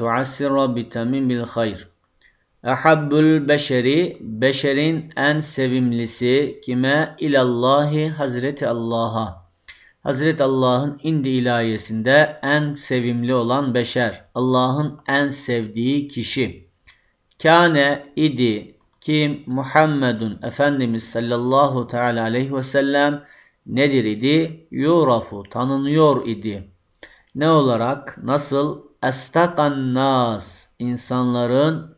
tuassira bitamin bil hayr. Ehabbul beşeri, beşerin en sevimlisi kime? İlallahi Hazreti Allah'a. Hazreti Allah'ın indi ilahiyesinde en sevimli olan beşer. Allah'ın en sevdiği kişi. Kâne idi kim Muhammedun Efendimiz sallallahu teala aleyhi ve sellem nedir idi? Yurafu tanınıyor idi. Ne olarak? Nasıl? Estakan nas insanların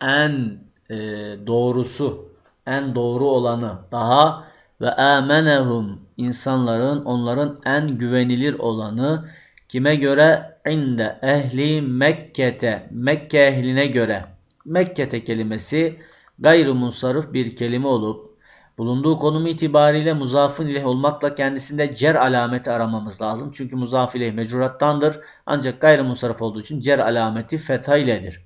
en e, doğrusu, en doğru olanı daha ve amenehum insanların onların en güvenilir olanı kime göre? İnde ehli Mekke'te Mekke ehline göre. Mekke'te kelimesi gayrı bir kelime olup bulunduğu konumu itibariyle muzafın ileh olmakla kendisinde cer alameti aramamız lazım. Çünkü muzaf ileh mecrurattandır. Ancak gayrı munsarif olduğu için cer alameti fetha iledir.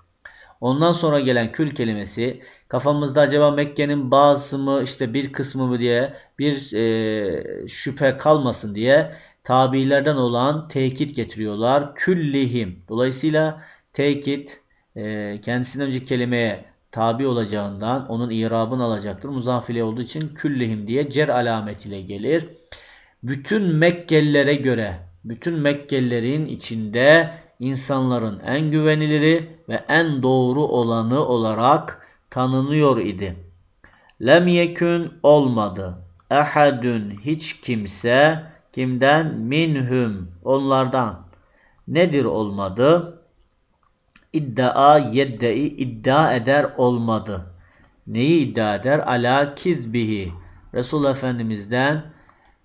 Ondan sonra gelen kül kelimesi kafamızda acaba Mekke'nin bazısı mı işte bir kısmı mı diye bir e, şüphe kalmasın diye tabilerden olan tekit getiriyorlar. Küllihim. Dolayısıyla tekit e, kendisinden önceki kelimeye tabi olacağından onun irabını alacaktır. Muzafile olduğu için küllihim diye cer alametiyle gelir. Bütün Mekkelilere göre bütün Mekkelilerin içinde insanların en güveniliri ve en doğru olanı olarak tanınıyor idi. Lem yekün olmadı. Ehadün hiç kimse kimden minhum onlardan nedir olmadı? İddia yeddei iddia eder olmadı. Neyi iddia eder? Ala kizbihi. Resul Efendimiz'den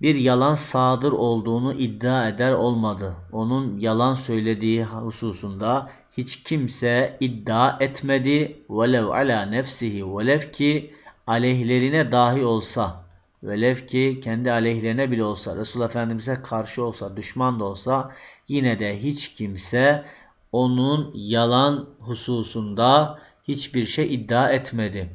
bir yalan sadır olduğunu iddia eder olmadı. Onun yalan söylediği hususunda hiç kimse iddia etmedi. Velev ala nefsihi velev ki aleyhlerine dahi olsa velev ki kendi aleyhlerine bile olsa Resul Efendimiz'e karşı olsa düşman da olsa yine de hiç kimse onun yalan hususunda hiçbir şey iddia etmedi.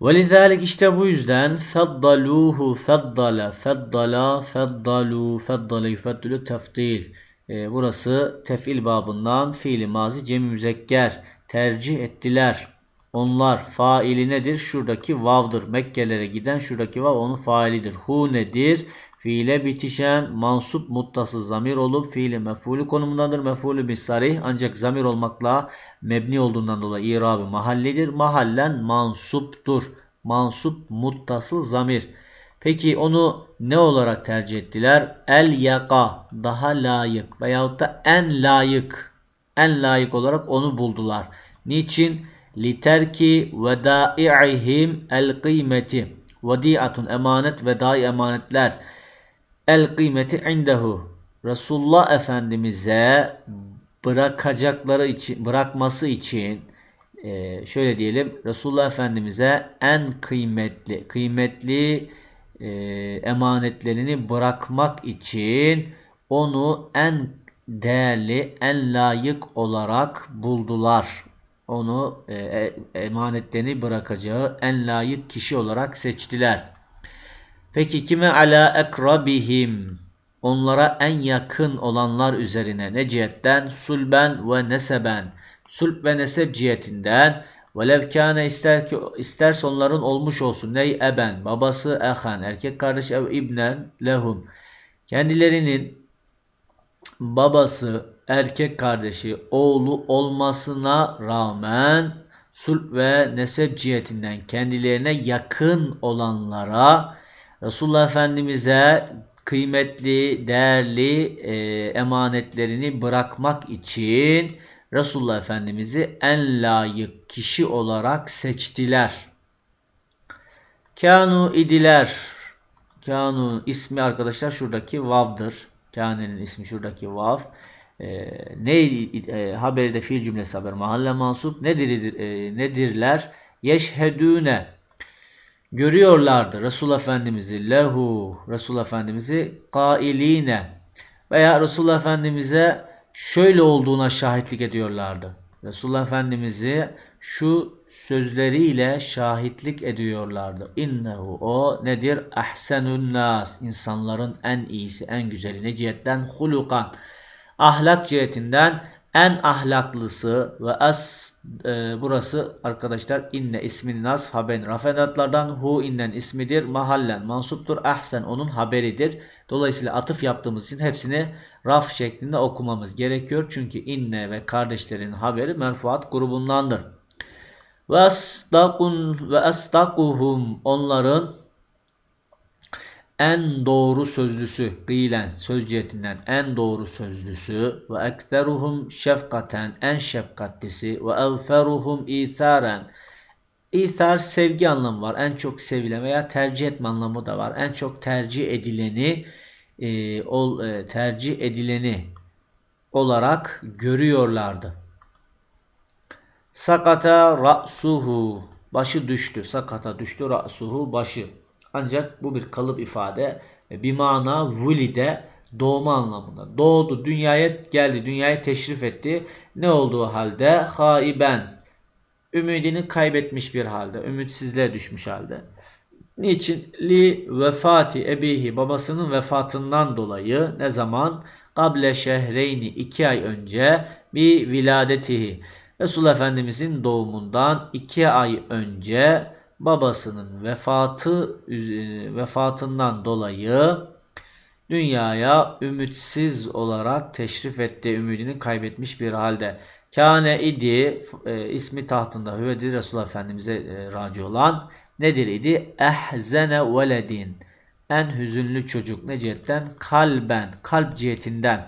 وَلِذَٰلِكِ işte bu yüzden فَضَّلُوهُ فَضَّلَ فَضَّلَا فَضَّلُوا فَضَّلَ يُفَضِّلُ tefdil. E, burası tefil babından fiili mazi cemi müzekker tercih ettiler. Onlar faili nedir? Şuradaki vav'dır. Mekkelere giden şuradaki vav onun failidir. Hu nedir? Fiile bitişen mansup muttasız zamir olup fiili mef'ulü konumundadır. Mef'ulü sarih ancak zamir olmakla mebni olduğundan dolayı irabı mahallidir. Mahallen mansuptur. Mansup muttasız zamir. Peki onu ne olarak tercih ettiler? El yaka daha layık veyahut da en layık en layık olarak onu buldular. Niçin? Literki vedai'ihim el kıymeti. Vedi'atun emanet vedai emanetler el kıymeti indehu. Resulullah Efendimiz'e bırakacakları için, bırakması için e, şöyle diyelim Resulullah Efendimiz'e en kıymetli, kıymetli e, emanetlerini bırakmak için onu en değerli, en layık olarak buldular. Onu e, e emanetlerini bırakacağı en layık kişi olarak seçtiler. Peki kime ala ekrabihim? Onlara en yakın olanlar üzerine ne cihetten? Sulben ve neseben. Sulp ve nesep cihetinden Velev kâne ister ki isterse onların olmuş olsun. Ney eben, babası ehan, erkek kardeş ev ibnen lehum. Kendilerinin babası, erkek kardeşi, oğlu olmasına rağmen sulp ve nesep cihetinden kendilerine yakın olanlara Resulullah Efendimiz'e kıymetli, değerli e, emanetlerini bırakmak için Resulullah Efendimiz'i en layık kişi olarak seçtiler. Kanu idiler. Kanu ismi arkadaşlar şuradaki vav'dır. Kane'nin ismi şuradaki vav. E, ne e, haberi de fiil cümlesi haber mahalle mansup nedir e, nedirler? Yeşhedüne görüyorlardı Resul Efendimiz'i lehu Resul Efendimiz'i kailine veya Resul Efendimiz'e şöyle olduğuna şahitlik ediyorlardı. Resulullah Efendimiz'i şu sözleriyle şahitlik ediyorlardı. İnnehu o nedir? Ahsenun nas. insanların en iyisi, en güzeli. Ne cihetten? Hulukan. Ahlak cihetinden en ahlaklısı ve as e, burası arkadaşlar inne ismin nasf haberin rafedatlardan hu innen ismidir mahallen mansuptur ahsen onun haberidir. Dolayısıyla atıf yaptığımız için hepsini raf şeklinde okumamız gerekiyor. Çünkü inne ve kardeşlerin haberi merfuat grubundandır. Ve astakun ve astakuhum onların en doğru sözlüsü kıylen söz cihetinden en doğru sözlüsü ve ekseruhum şefkaten en şefkatlisi ve evferuhum isaren İsar sevgi anlamı var. En çok sevilen veya tercih etme anlamı da var. En çok tercih edileni e, ol, e, tercih edileni olarak görüyorlardı. Sakata ra'suhu başı düştü. Sakata düştü ra'suhu başı. Ancak bu bir kalıp ifade. Bir mana vulide doğma anlamında. Doğdu, dünyaya geldi, dünyaya teşrif etti. Ne olduğu halde? Haiben. Ümidini kaybetmiş bir halde. Ümitsizliğe düşmüş halde. Niçin? Li vefati ebihi babasının vefatından dolayı ne zaman? Kable şehreyni iki ay önce bir viladetihi. Resul Efendimizin doğumundan iki ay önce babasının vefatı vefatından dolayı dünyaya ümitsiz olarak teşrif etti. Ümidini kaybetmiş bir halde. Kâne idi e, ismi tahtında hüvedir Resulullah Efendimiz'e e, raci olan nedir idi? Ehzene veledin. En hüzünlü çocuk ne cihetten? Kalben. Kalp cihetinden.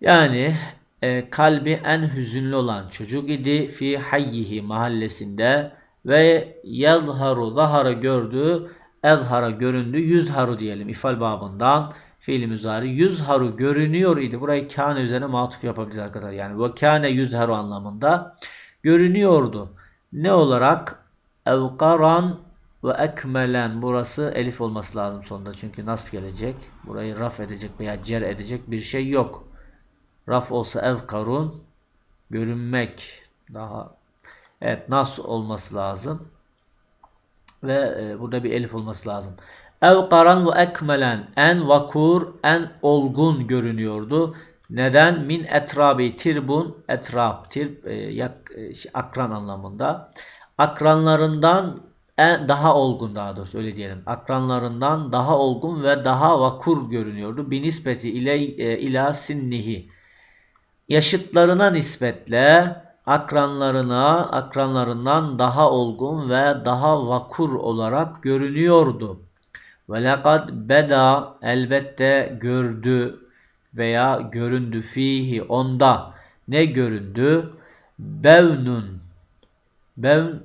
Yani e, kalbi en hüzünlü olan çocuk idi. Fi hayyihi mahallesinde ve yadharu zahara gördü ezhara göründü yüzharu diyelim ifal babından fiili müzari yüzharu görünüyor idi. Burayı kâne üzerine matuf yapabiliriz arkadaşlar. Yani ve kâne yüzharu anlamında görünüyordu. Ne olarak? Evkaran ve ekmelen burası elif olması lazım sonunda. Çünkü nasb gelecek. Burayı raf edecek veya cer edecek bir şey yok. Raf olsa evkarun görünmek daha Evet nas olması lazım. Ve e, burada bir elif olması lazım. Ev karan ve ekmelen en vakur en olgun görünüyordu. Neden? Min etrabi tirbun etrab tirb e, yak, e, akran anlamında. Akranlarından en, daha olgun daha doğrusu öyle diyelim. Akranlarından daha olgun ve daha vakur görünüyordu. Binispeti ile e, ila sinnihi. Yaşıtlarına nispetle akranlarına, akranlarından daha olgun ve daha vakur olarak görünüyordu. Ve lekad beda elbette gördü veya göründü fihi onda ne göründü? Bevnun bevn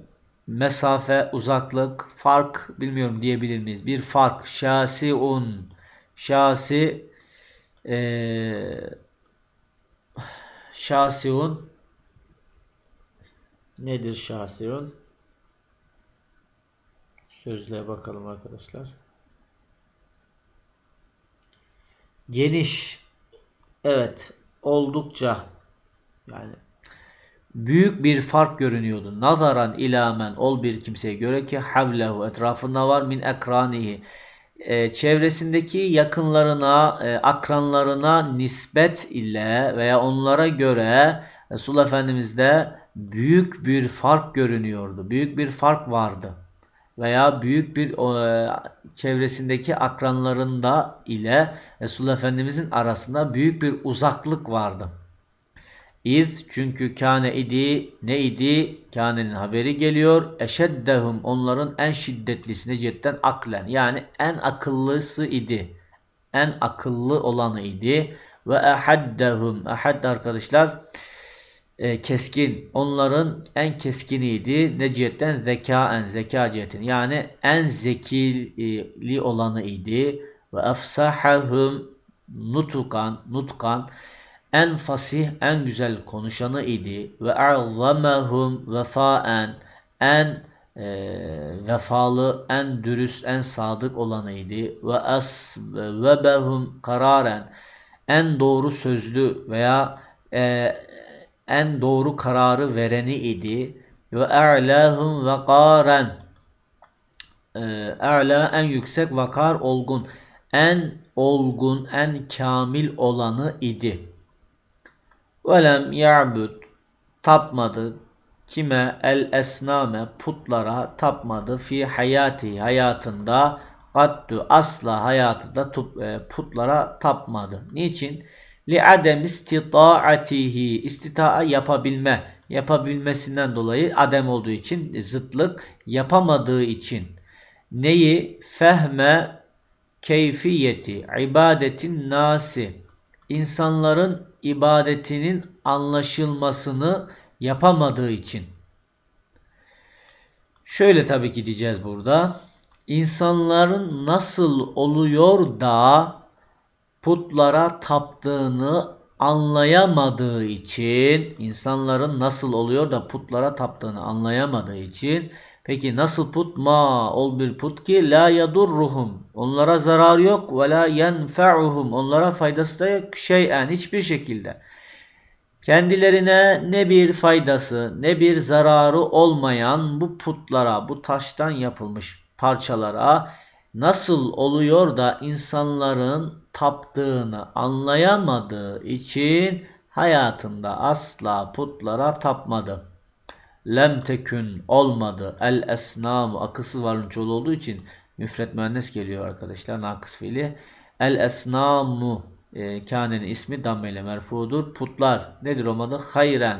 mesafe, uzaklık, fark bilmiyorum diyebilir miyiz? Bir fark. Şasiun şasi ee, şasiun Nedir şahsiyun? Sözlüğe bakalım arkadaşlar. Geniş. Evet. Oldukça. Yani büyük bir fark görünüyordu. Nazaran ilamen ol bir kimseye göre ki havlehu etrafında var min ekranihi. Ee, çevresindeki yakınlarına, e, akranlarına nispet ile veya onlara göre Resulullah Efendimiz'de büyük bir fark görünüyordu. Büyük bir fark vardı. Veya büyük bir e, çevresindeki akranlarında ile Resulullah Efendimizin arasında büyük bir uzaklık vardı. İz çünkü kâne idi ne idi? Kâne'nin haberi geliyor. Eşeddehum onların en şiddetlisine cidden aklen yani en akıllısı idi. En akıllı olanı idi. Ve ehaddehum ehad arkadaşlar e, keskin. Onların en keskiniydi. Ne cihetten? Zekaen, zeka cihetin. Yani en zekili olanı idi. Ve efsahahum nutukan, nutkan. En fasih, en güzel konuşanı idi. Ve a'zamahum vefaen. En e, vefalı, en dürüst, en sadık olanıydı. Ve asvebehum kararen. En doğru sözlü veya e, en doğru kararı vereni idi. Ve e'lâhum vakaren e'lâ en yüksek vakar olgun. En olgun, en kamil olanı idi. Velem ya'bud tapmadı. Kime el esname putlara tapmadı fi hayati hayatında kaddu asla hayatında e, putlara tapmadı. Niçin? Li adem istitaatihi istitaa yapabilme yapabilmesinden dolayı adem olduğu için zıtlık yapamadığı için neyi fehme keyfiyeti ibadetin nasi insanların ibadetinin anlaşılmasını yapamadığı için. Şöyle tabii ki diyeceğiz burada. İnsanların nasıl oluyor da putlara taptığını anlayamadığı için, insanların nasıl oluyor da putlara taptığını anlayamadığı için Peki nasıl put? Ma ol bir put ki la yadurruhum. Onlara zarar yok ve la yenfe'uhum. Onlara faydası da yok şeyen hiçbir şekilde. Kendilerine ne bir faydası ne bir zararı olmayan bu putlara, bu taştan yapılmış parçalara nasıl oluyor da insanların taptığını anlayamadığı için hayatında asla putlara tapmadı lem tekün olmadı. El esnam akılsız varlığın çoğulu olduğu için müfret müennes geliyor arkadaşlar. Nakıs fiili. El esnamu e, kânenin ismi dammeyle merfudur. Putlar nedir olmadı? Hayren.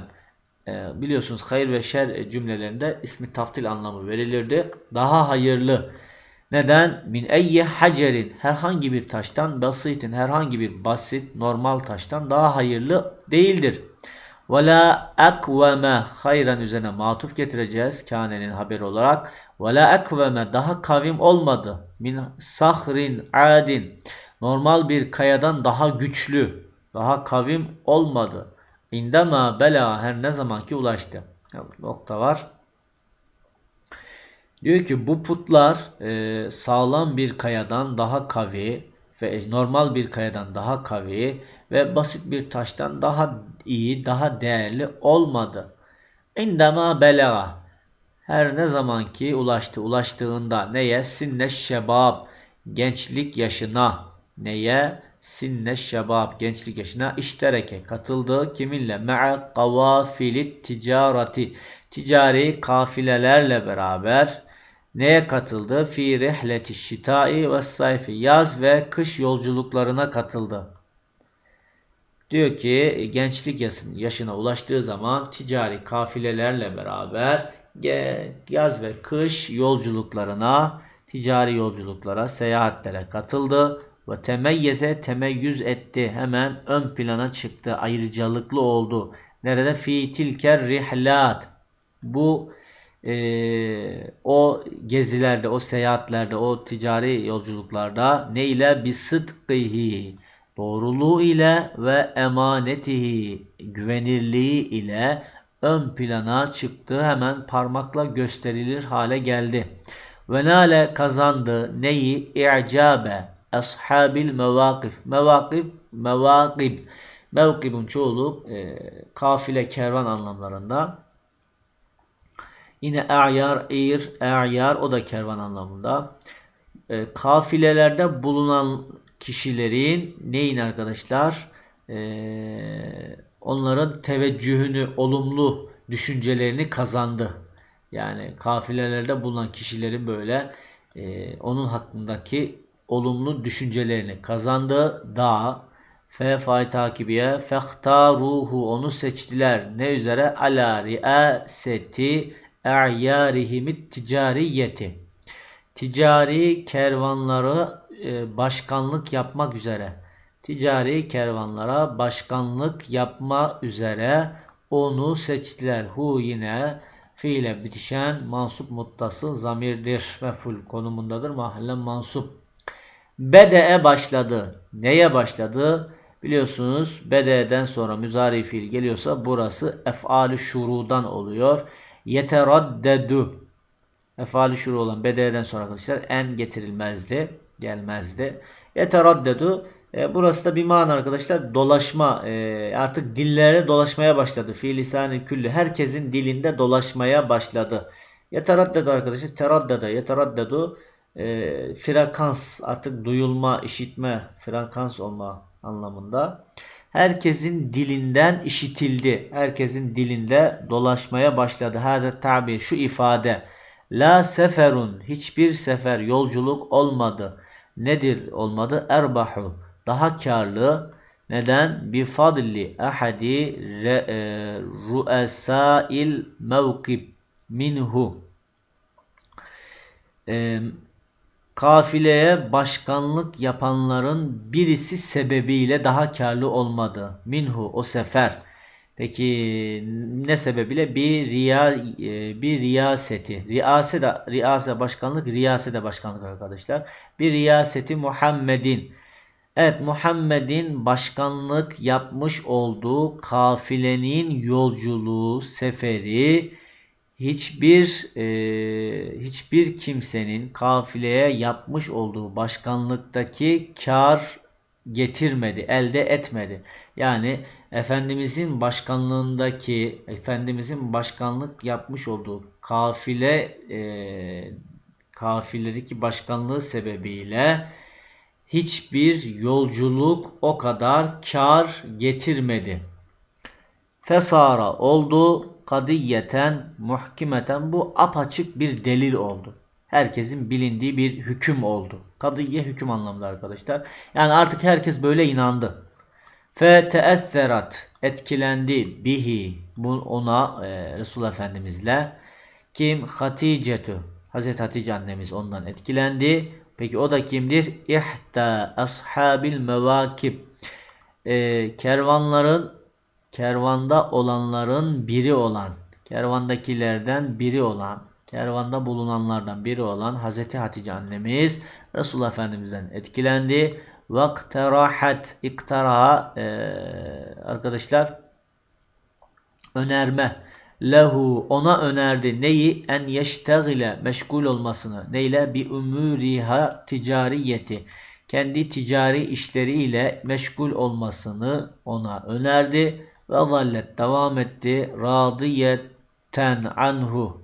E, biliyorsunuz hayır ve şer cümlelerinde ismi taftil anlamı verilirdi. Daha hayırlı. Neden? Min eyye hacerin herhangi bir taştan basitin herhangi bir basit normal taştan daha hayırlı değildir. Ve la ekveme hayran üzerine matuf getireceğiz. Kane'nin haberi olarak. Ve la ekveme daha kavim olmadı. Min sahrin adin. Normal bir kayadan daha güçlü. Daha kavim olmadı. İndema bela her ne zaman ki ulaştı. Nokta var. Diyor ki bu putlar e, sağlam bir kayadan daha kavi ve normal bir kayadan daha kavi ve basit bir taştan daha iyi, daha değerli olmadı. İndema belaga her ne zaman ki ulaştı, ulaştığında neye? Sinne şebab, gençlik yaşına. Neye? Sinne şebab, gençlik yaşına iştereke, katıldığı kiminle? Me'a kavafilit ticareti, ticari kafilelerle beraber neye katıldı? Fi rihleti şitai ve sayfi, yaz ve kış yolculuklarına katıldı. Diyor ki gençlik yaşına ulaştığı zaman ticari kafilelerle beraber yaz ve kış yolculuklarına, ticari yolculuklara, seyahatlere katıldı ve temeyyeze temeyyüz etti. Hemen ön plana çıktı. Ayrıcalıklı oldu. Nerede? Fi tilker rihlat. Bu e, o gezilerde, o seyahatlerde, o ticari yolculuklarda ne ile? Bi sıdkıhi doğruluğu ile ve emanetihi güvenirliği ile ön plana çıktı. Hemen parmakla gösterilir hale geldi. Ve nale kazandı neyi? İ'cabe ashabil mevakif. Mevakif, mevakib. Mevkibun çoğulu e, kafile kervan anlamlarında. Yine e'yar, ir, e'yar o da kervan anlamında. E, kafilelerde bulunan kişilerin neyin arkadaşlar? Ee, onların teveccühünü, olumlu düşüncelerini kazandı. Yani kafilelerde bulunan kişilerin böyle e, onun hakkındaki olumlu düşüncelerini kazandı. Da fe fay takibiye fehtaruhu onu seçtiler. Ne üzere? Ala riaseti e'yarihimit ticariyeti. Ticari kervanları e, başkanlık yapmak üzere ticari kervanlara başkanlık yapma üzere onu seçtiler. Hu yine fiile bitişen mansup muttasıl zamirdir. Meful konumundadır. Mahallen mansup. Bede'e başladı. Neye başladı? Biliyorsunuz bede'den sonra müzari fiil geliyorsa burası ef'ali şurudan oluyor. Yeteraddedu. Ef'ali şuru olan bede'den sonra arkadaşlar en getirilmezdi gelmezdi. Yeteraddedu e, burası da bir mana arkadaşlar dolaşma e, artık dillere dolaşmaya başladı. Fiil lisanı küllü herkesin dilinde dolaşmaya başladı. Yeteraddedu arkadaşlar teraddede yeteraddedu e, frekans artık duyulma, işitme, frekans olma anlamında. Herkesin dilinden işitildi. Herkesin dilinde dolaşmaya başladı. Hâzâ tabir şu ifade. La seferun hiçbir sefer yolculuk olmadı. Nedir olmadı? Erbahu daha karlı. Neden? Bi fadli ahadi e, ruesail mevkib minhu. Kafileye başkanlık yapanların birisi sebebiyle daha karlı olmadı. Minhu o sefer. Peki ne sebebiyle? Bir riya e, bir riyaseti. Riyase de riyase başkanlık, riyase de başkanlık arkadaşlar. Bir riyaseti Muhammed'in. Evet Muhammed'in başkanlık yapmış olduğu kafilenin yolculuğu, seferi hiçbir e, hiçbir kimsenin kafileye yapmış olduğu başkanlıktaki kar getirmedi, elde etmedi. Yani Efendimizin başkanlığındaki, Efendimizin başkanlık yapmış olduğu kafile e, kafiledeki başkanlığı sebebiyle hiçbir yolculuk o kadar kar getirmedi. Fesara oldu kadiyeten muhkimeten bu apaçık bir delil oldu. Herkesin bilindiği bir hüküm oldu. Kadiye hüküm anlamında arkadaşlar. Yani artık herkes böyle inandı. Fe teesserat etkilendi bihi ona e, Resul Efendimizle kim Haticetu Hazreti Hatice annemiz ondan etkilendi. Peki o da kimdir? İhta ashabil mevakib e, kervanların kervanda olanların biri olan kervandakilerden biri olan kervanda bulunanlardan biri olan Hazreti Hatice annemiz Resulullah Efendimiz'den etkilendi. Vakterahat iktaraha e, arkadaşlar önerme. Lehu ona önerdi. Neyi? En yeştegile meşgul olmasını. Neyle? Bi umuriha ticariyeti. Kendi ticari işleriyle meşgul olmasını ona önerdi ve zallet devam etti radiyeten anhu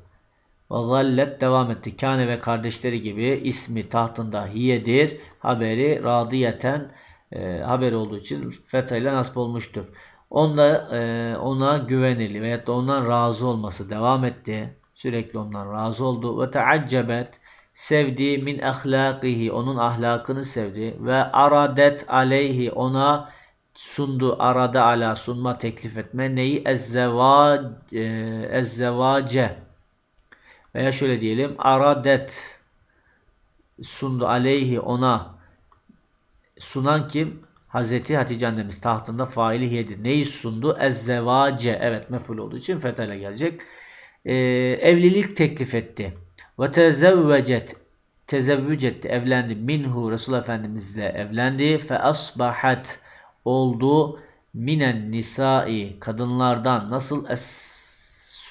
ve zallet devam etti. Kane ve kardeşleri gibi ismi tahtında hiyedir. Haberi radiyeten e, haber olduğu için fethayla nasip olmuştur. Onda e, ona güvenili veyahut da ondan razı olması devam etti. Sürekli ondan razı oldu. Ve teaccebet sevdi min ahlakihi onun ahlakını sevdi ve aradet aleyhi ona sundu arada ala sunma teklif etme neyi ezzevac e, ezzevace veya şöyle diyelim aradet sundu aleyhi ona sunan kim? Hazreti Hatice annemiz tahtında faili hiyedir. Neyi sundu? Ezzevace. Evet meful olduğu için fethale gelecek. Ee, evlilik teklif etti. Ve tezevvecet. Tezevvüc Evlendi. Minhu Resul Efendimizle evlendi. Fe asbahat. Oldu. Minen nisai. Kadınlardan. Nasıl? Es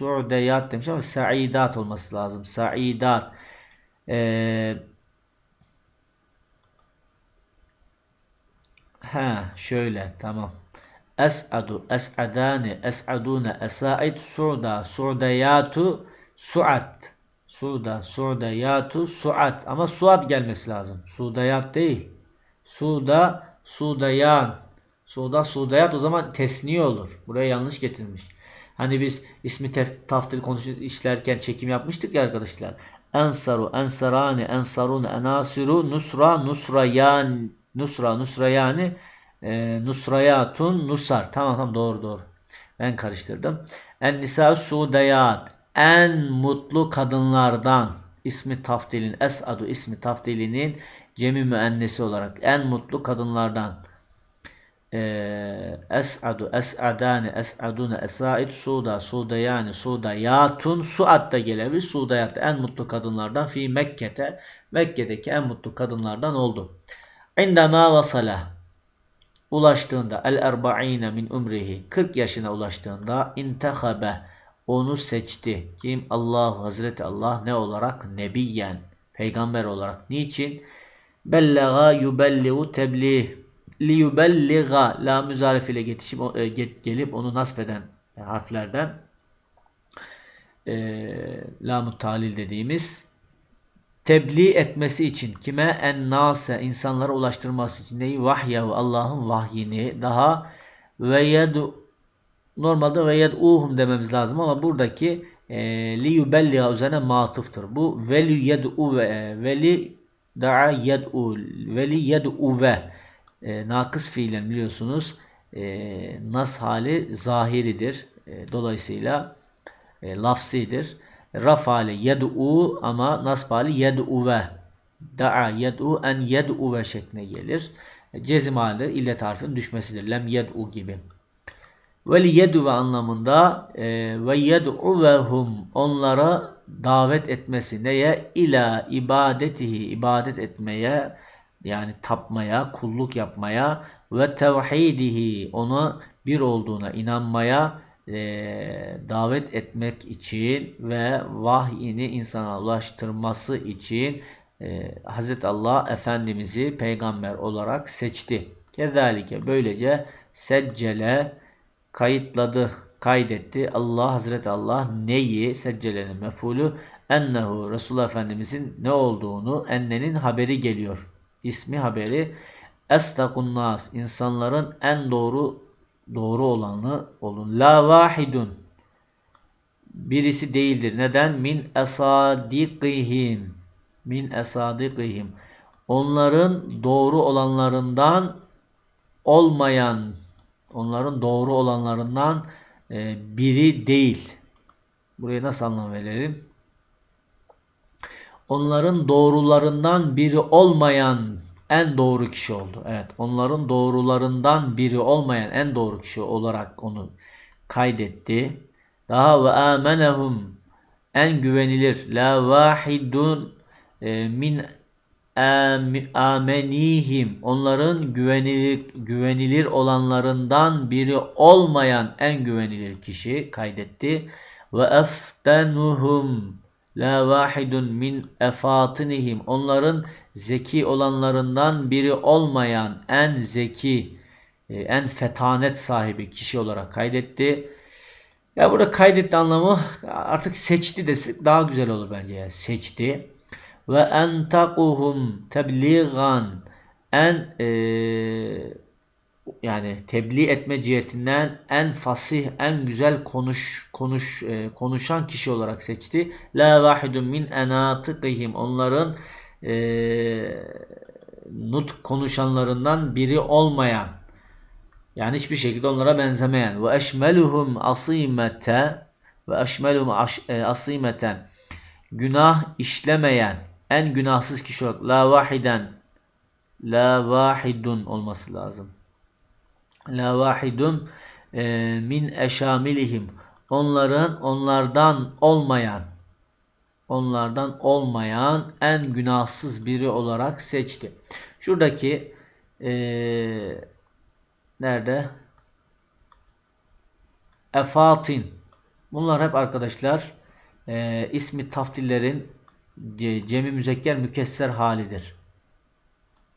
Su'deyat demiş ama sa'idat olması lazım. Sa'idat. Ee, ha şöyle tamam. Es'adu, es'adani, es'adune, esa'id, su'da, su'deyatu, su'at. Su'da, su'deyatu, su'at. Ama su'at gelmesi lazım. Su'deyat değil. Su'da, su'dayan. Su'da, su'deyat o zaman tesniye olur. Buraya yanlış getirmiş. Hani biz ismi taftil konuşup işlerken çekim yapmıştık ya arkadaşlar. Ensaru, ensarani, ensarun, enasiru, nusra, nusrayan, nusra, nusrayani, e, nusrayatun, nusar. Tamam tamam doğru doğru. Ben karıştırdım. En nisa sudayat. En mutlu kadınlardan ismi taftilin, esadu ismi taftilinin cemi müennesi olarak en mutlu kadınlardan es'adu, es'adani, es'adune, esaid, suda, sudayani, sudayatun, suat da gelebilir. Sudayat en mutlu kadınlardan fi Mekke'te, Mekke'deki en mutlu kadınlardan oldu. İndema vasala ulaştığında el erba'ine min umrihi 40 yaşına ulaştığında intehabe onu seçti. Kim? Allah Hazreti Allah ne olarak? Nebiyen. Peygamber olarak. Niçin? Bellega yubelligu tebliğ liyubelliga la müzarif ile e, gelip onu nasbeden harflerden e, lam talil dediğimiz tebliğ etmesi için kime? En nase insanlara ulaştırması için. Neyi? Vahyahu Allah'ın vahyini daha ve yedu normalde ve yed'uhum dememiz lazım ama buradaki e, li yubelliha üzerine matıftır. Bu veli yed'u ve e, veli da'a yed'u veli yed'u ve e, nakıs fiilen biliyorsunuz e, nas hali zahiridir. E, dolayısıyla e, lafsidir. Raf hali yed'u ama nasb hali yed'u ve da'a yed'u en yed'u ve şekline gelir. Cezim hali illet harfinin düşmesidir. Lem yed'u gibi. Ve yedu ve anlamında e, ve yed'u ve hum onlara davet etmesi neye? İla ibadetihi ibadet etmeye yani tapmaya, kulluk yapmaya ve tevhidihi ona bir olduğuna inanmaya e, davet etmek için ve vahyini insana ulaştırması için e, Hz. Allah Efendimiz'i peygamber olarak seçti. Kezalike böylece seccele kayıtladı, kaydetti. Allah Hazreti Allah neyi seccelenin mefulü ennehu Resulullah Efendimizin ne olduğunu ennenin haberi geliyor. İsmi haberi estakun nas insanların en doğru doğru olanı olun. La vahidun birisi değildir. Neden? Min esadikihim min esadikihim onların doğru olanlarından olmayan onların doğru olanlarından e, biri değil. Buraya nasıl anlam verelim? Onların doğrularından biri olmayan en doğru kişi oldu. Evet, onların doğrularından biri olmayan en doğru kişi olarak onu kaydetti. Daha ve amenehum en güvenilir la vahidun e, min amenihim onların güvenilir, güvenilir olanlarından biri olmayan en güvenilir kişi kaydetti. Ve eftenuhum la vahidun min efatinihim onların zeki olanlarından biri olmayan en zeki e, en fetanet sahibi kişi olarak kaydetti. Ya burada kaydetti anlamı artık seçti desek daha güzel olur bence ya. Seçti ve entakuhum tebliğan en e, yani tebliğ etme cihetinden en fasih, en güzel konuş konuş e, konuşan kişi olarak seçti. La vahidun min enatıkihim onların e, nut konuşanlarından biri olmayan yani hiçbir şekilde onlara benzemeyen ve eşmeluhum asimete ve eşmeluhum e, asimeten günah işlemeyen en günahsız kişi olarak la vahiden la vahidun olması lazım. La vahidun e, min eşamilihim onların onlardan olmayan onlardan olmayan en günahsız biri olarak seçti. Şuradaki e, nerede? Efatin. Bunlar hep arkadaşlar e, ismi taftillerin cemi müzekker mükesser halidir.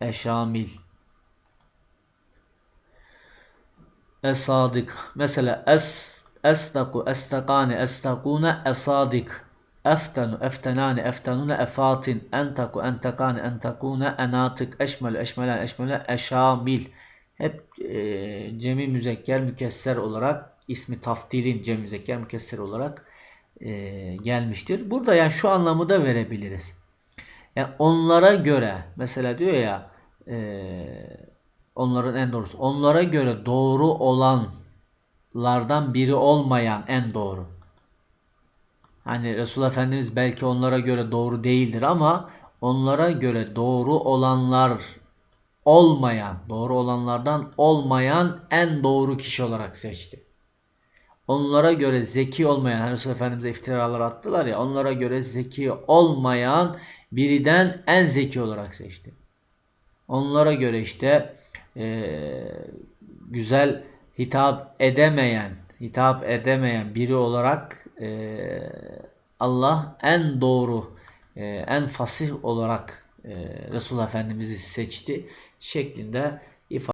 Eşamil. Esadik. Mesela es estaku estakane estakune esadik. Eftenu eftenane eftenune efatin. Entaku entakane entakune enatık. Eşmel eşmelen eşmele eşamil. Hep e, cemi müzekker mükesser olarak ismi taftilin cemi müzekker mükesser olarak e, gelmiştir. Burada yani şu anlamı da verebiliriz. Yani onlara göre mesela diyor ya e, onların en doğrusu onlara göre doğru olanlardan biri olmayan en doğru. Hani Resulullah Efendimiz belki onlara göre doğru değildir ama onlara göre doğru olanlar olmayan, doğru olanlardan olmayan en doğru kişi olarak seçti onlara göre zeki olmayan, hani Resul Efendimiz'e iftiralar attılar ya, onlara göre zeki olmayan biriden en zeki olarak seçti. Onlara göre işte e, güzel hitap edemeyen, hitap edemeyen biri olarak e, Allah en doğru, e, en fasih olarak e, Resulullah Efendimiz'i seçti şeklinde